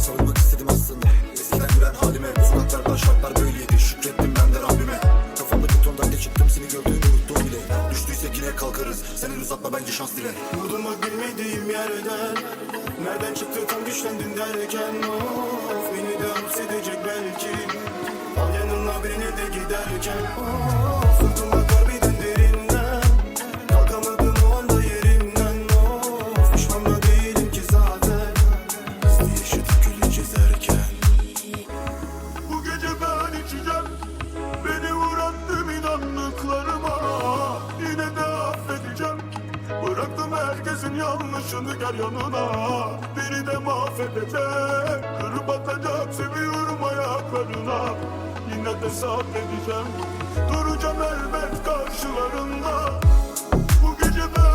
Savunmak istedim aslında, eskiden gülen halime sokaklarda şartlar böyleydi, şükrettim ben de Rabbime. Kafamda betondan geçittim, seni gördüğünü unuttum bile. Düştüysek yine kalkarız, sen el uzatma bence şans dile. Vurdurmak bilmediğim yerden Nereden çıktı tam güçlendin derken? Of beni de hapsedecek belki. Al yanına birini de giderken. Of yanlışını gel yanına. Beni de mahvedecek. Kırıp atacak seviyorum ayaklarına. Yine de sabredeceğim Duracağım elbet karşılarında. Bu gece ben